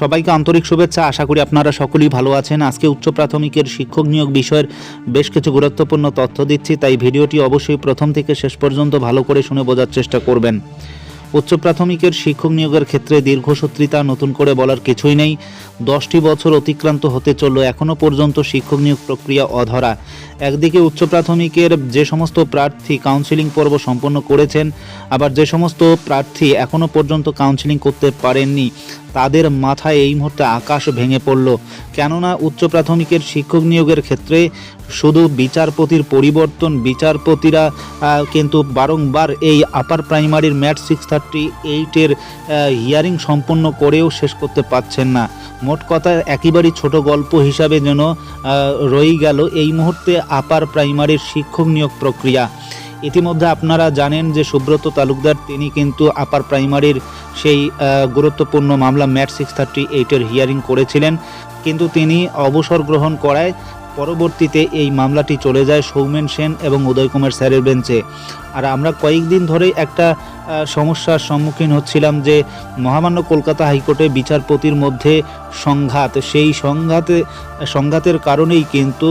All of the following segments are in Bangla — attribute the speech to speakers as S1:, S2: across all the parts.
S1: সবাইকে আন্তরিক শুভেচ্ছা। আশা করি আপনারা সকলেই ভালো আছেন। আজকে উচ্চ প্রাথমিকের শিক্ষক নিয়োগ বিষয়ের বেশ কিছু গুরুত্বপূর্ণ তথ্য দিচ্ছি, তাই ভিডিওটি অবশ্যই প্রথম থেকে শেষ পর্যন্ত ভালো করে শুনে বোঝার চেষ্টা করবেন। উচ্চ প্রাথমিকের শিক্ষক নিয়োগের ক্ষেত্রে দীর্ঘসূত্রিতা নতুন করে বলার কিছুই নেই। দশটি বছর অতিক্রান্ত হতে চলল এখনও পর্যন্ত শিক্ষক নিয়োগ প্রক্রিয়া অধরা। একদিকে উচ্চ প্রাথমিকের যে সমস্ত প্রার্থী কাউন্সিলিং পর্ব সম্পন্ন করেছেন, আবার যে সমস্ত প্রার্থী এখনও পর্যন্ত কাউন্সিলিং করতে পারেননি, তাদের মাথায় এই মুহূর্তে আকাশ ভেঙে পড়ল। কেননা উচ্চ প্রাথমিকের শিক্ষক নিয়োগের ক্ষেত্রে শুধু বিচারপতির পরিবর্তন, বিচারপতিরা কিন্তু বারংবার এই আপার প্রাইমারির ম্যাট সিক্স থার্টি এইটের হিয়ারিং সম্পন্ন করেও শেষ করতে পারছেন না। মোট কথা একেবারেই ছোট গল্প হিসাবে যেন রয়ে গেল এই মুহূর্তে আপার প্রাইমারির শিক্ষক নিয়োগ প্রক্রিয়া। ইতিমধ্যে আপনারা জানেন যে সুব্রত তালুকদার, তিনি কিন্তু আপার প্রাইমারির সেই গুরুত্বপূর্ণ মামলা ম্যাট সিক্স থার্টি এইটের হিয়ারিং করেছিলেন। কিন্তু তিনি অবসর গ্রহণ করায় পরবর্তীতে এই মামলাটি চলে যায় সৌমেন সেন এবং উদয় কুমার স্যারের বেঞ্চে। আর আমরা কয়েকদিন ধরে একটা সমস্যার সম্মুখীন হচ্ছিলাম যে মহামান্য কলকাতা হাইকোর্টে বিচারপতির মধ্যে সংঘাত। সেই সংঘাতে, সংঘাতের কারণেই কিন্তু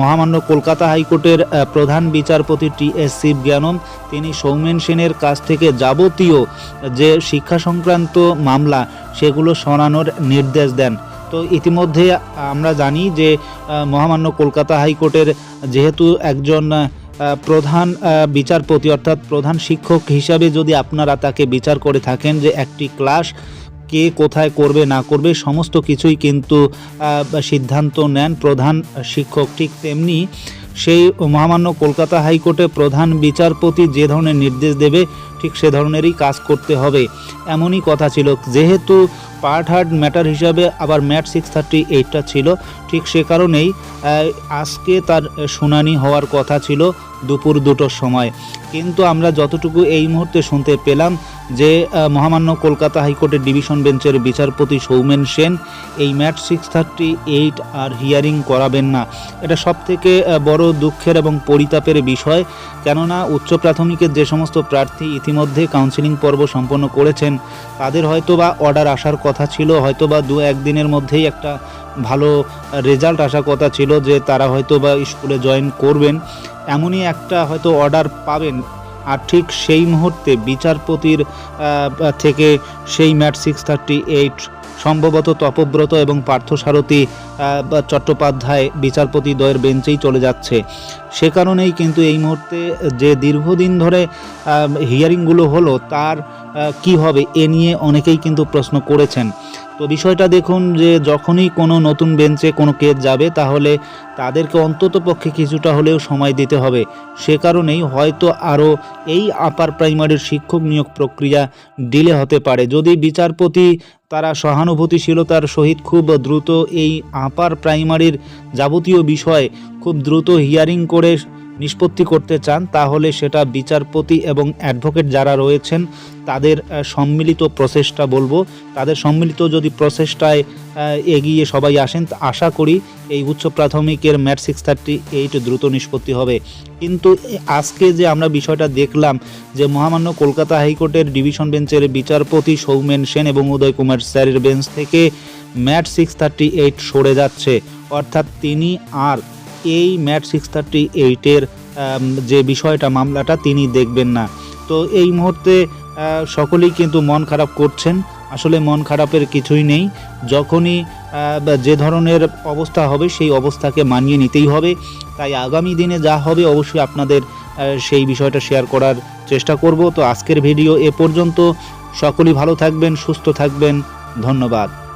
S1: মহামান্য কলকাতা হাইকোর্টের প্রধান বিচারপতি টি এস শিব জ্ঞানম, তিনি সৌমেন সেনের কাছ থেকে যাবতীয় যে শিক্ষা সংক্রান্ত মামলা, সেগুলো সরানোর নির্দেশ দেন। তো ইতিমধ্যে আমরা জানি যে মহামান্য কলকাতা হাইকোর্টের যেহেতু একজন প্রধান বিচারপতি অর্থাৎ প্রধান শিক্ষক হিসাবে যদি আপনারা তাকে বিচার করে থাকেন যে একটি ক্লাস কে কোথায় করবে, না করবে, সমস্ত কিছুই কিন্তু সিদ্ধান্ত নেন প্রধান শিক্ষক। ঠিক তেমনি সেই মহামান্য কলকাতা হাইকোর্টে প্রধান বিচারপতি যে ধরনের নির্দেশ দেবে, ঠিক সে ধরনেরই কাজ করতে হবে। এমনই কথা ছিল। যেহেতু পার্ট হার্ড ম্যাটার হিসাবে আবার ম্যাট সিক্স থার্টি এইটটা ছিল। ঠিক সে কারণেই আজকে তার শুনানি হওয়ার কথা ছিল দুপুর দুটোর সময়। কিন্তু আমরা যতটুকু এই মুহূর্তে শুনতে পেলাম যে মহামান্য কলকাতা হাইকোর্টের ডিভিশন বেঞ্চের বিচারপতি সৌমেন সেন এই ম্যাট সিক্স থার্টি এইট আর হিয়ারিং করাবেন না। এটা সব থেকে বড় দুঃখের এবং পরিতাপের বিষয়। কেননা উচ্চ প্রাথমিকের যে সমস্ত প্রার্থী ইতিমধ্যে কাউন্সিলিং পর্ব সম্পন্ন করেছেন, তাদের হয়তো বা অর্ডার আসার কথা ছিল হয়তো বা দু একদিনের মধ্যেই একটা ভালো রেজাল্ট আসার কথা ছিল যে তারা হয়তো বা স্কুলে জয়েন করবেন। এমনই একটা হয়তো অর্ডার পাবেন। আর ঠিক সেই মুহূর্তে বিচারপতির থেকে সেই ম্যাট সিক্স থার্টি এইট সম্ভবত তপব্রত এবং পার্থসারথী চট্টোপাধ্যায় বিচারপতি দ্বয়ের বেঞ্চেই চলে যাচ্ছে। সে কারণেই কিন্তু এই মুহূর্তে যে দীর্ঘদিন ধরে হিয়ারিংগুলো হলো, তার কি হবে এ নিয়ে অনেকেই কিন্তু প্রশ্ন করেছেন। তো বিষয়টা দেখুন যে যখনই কোনো নতুন বেঞ্চে কোনো কেস যাবে, তাহলে তাদেরকে অন্তত পক্ষে কিছুটা হলেও সময় দিতে হবে। সে কারণেই হয়তো আরও এই আপার প্রাইমারির শিক্ষক নিয়োগ প্রক্রিয়া ডিলে হতে পারে। যদি বিচারপতি তারা সহানুভূতিশীলতার সহিত খুব দ্রুত এই আপার প্রাইমারির যাবতীয় বিষয় খুব দ্রুত হিয়ারিং করে নিষ্পত্তি করতে চান, তাহলে সেটা বিচারপতি এবং অ্যাডভোকেট যারা রয়েছেন, তাদের সম্মিলিত প্রচেষ্টা বলব। তাদের সম্মিলিত যদি প্রচেষ্টায় এগিয়ে সবাই আসেন আশা করি এই উচ্চ প্রাথমিকের ম্যাট সিক্স থার্টি এইট দ্রুত নিষ্পত্তি হবে। কিন্তু আজকে যে আমরা বিষয়টা দেখলাম যে মহামান্য কলকাতা হাইকোর্টের ডিভিশন বেঞ্চের বিচারপতি সৌমেন সেন এবং উদয় কুমার স্যারের বেঞ্চ থেকে ম্যাট সিক্স থার্টি এইট সরে যাচ্ছে। অর্থাৎ তিনি আর এই ম্যাট সিক্স থার্টি এইটের যে বিষয়টা, মামলাটা তিনি দেখবেন না। তো এই মুহূর্তে সকলেই কিন্তু মন খারাপ করছেন। আসলে মন খারাপের কিছুই নেই। যখনই যে ধরনের অবস্থা হবে, সেই অবস্থাকে মানিয়ে নিতেই হবে। তাই আগামী দিনে যা হবে, অবশ্যই আপনাদের সেই বিষয়টা শেয়ার করার চেষ্টা করব। তো আজকের ভিডিও এ পর্যন্ত। সকলেই ভালো থাকবেন, সুস্থ থাকবেন। ধন্যবাদ।